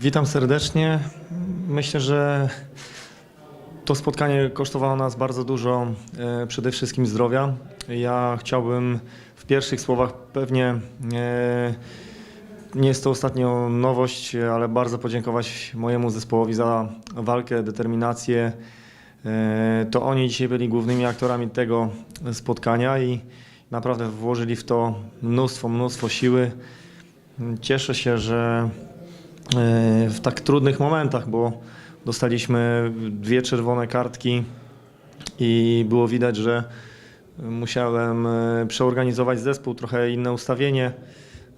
Witam serdecznie. Myślę, że to spotkanie kosztowało nas bardzo dużo, e, przede wszystkim zdrowia. Ja chciałbym w pierwszych słowach pewnie e, nie jest to ostatnio nowość, ale bardzo podziękować mojemu zespołowi za walkę, determinację. E, To oni dzisiaj byli głównymi aktorami tego spotkania i naprawdę włożyli w to mnóstwo, mnóstwo siły. Cieszę się, że w tak trudnych momentach, bo dostaliśmy dwie czerwone kartki i było widać, że musiałem e, przeorganizować zespół, trochę inne ustawienie.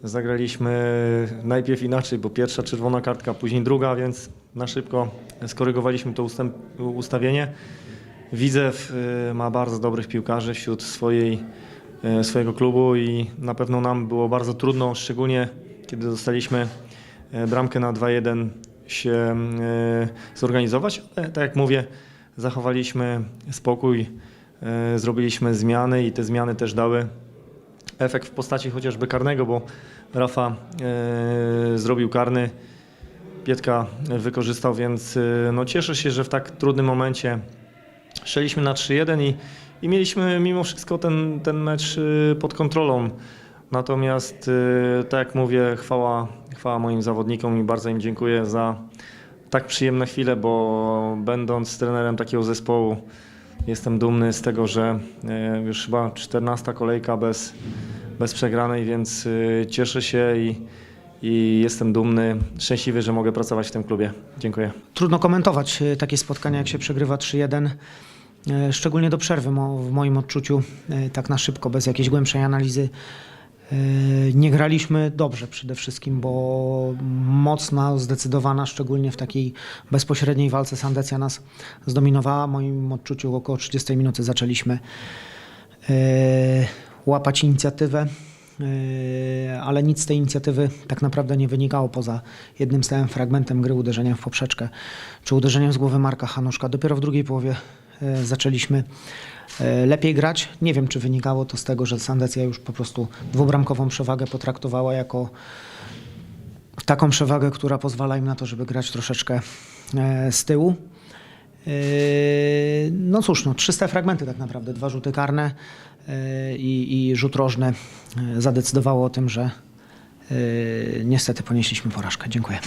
Zagraliśmy najpierw inaczej, bo pierwsza czerwona kartka, później druga, więc na szybko skorygowaliśmy to ustawienie. Widzew e, ma bardzo dobrych piłkarzy wśród swojej, e, swojego klubu i na pewno nam było bardzo trudno, szczególnie kiedy dostaliśmy e, bramkę na 2-1 się e, zorganizować. Ale tak jak mówię, zachowaliśmy spokój, e, zrobiliśmy zmiany i te zmiany też dały efekt w postaci chociażby karnego, bo Rafa e, zrobił karny, Pietka wykorzystał, więc e, no cieszę się, że w tak trudnym momencie szliśmy na 3-1 i, i mieliśmy mimo wszystko ten, ten mecz e, pod kontrolą. Natomiast, e, tak jak mówię, chwała, chwała moim zawodnikom i bardzo im dziękuję za tak przyjemne chwile, bo będąc trenerem takiego zespołu, jestem dumny z tego, że e, już chyba 14 kolejka bez, bez przegranej, więc e, cieszę się i, i jestem dumny, szczęśliwy, że mogę pracować w tym klubie. Dziękuję. Trudno komentować takie spotkania, jak się przegrywa 3-1. e, Szczególnie do przerwy, w moim odczuciu, tak na szybko, bez jakiejś głębszej analizy. E, Nie graliśmy dobrze przede wszystkim, bo mocna, zdecydowana, szczególnie w takiej bezpośredniej walce Sandecja nas zdominowała. W moim odczuciu około 30 minuty zaczęliśmy e, łapać inicjatywę, e, ale nic z tej inicjatywy tak naprawdę nie wynikało poza jednym stałym fragmentem gry, uderzeniem w poprzeczkę czy uderzeniem z głowy Marka Hanuszka. Dopiero w drugiej połowie zaczęliśmy e, lepiej grać. Nie wiem, czy wynikało to z tego, że Sandecja już po prostu dwubramkową przewagę potraktowała jako taką przewagę, która pozwala im na to, żeby grać troszeczkę e, z tyłu. No cóż, no, 300 fragmenty tak naprawdę, dwa rzuty karne i, i rzut rożny zadecydowało o tym, że niestety ponieśliśmy porażkę. Dziękuję.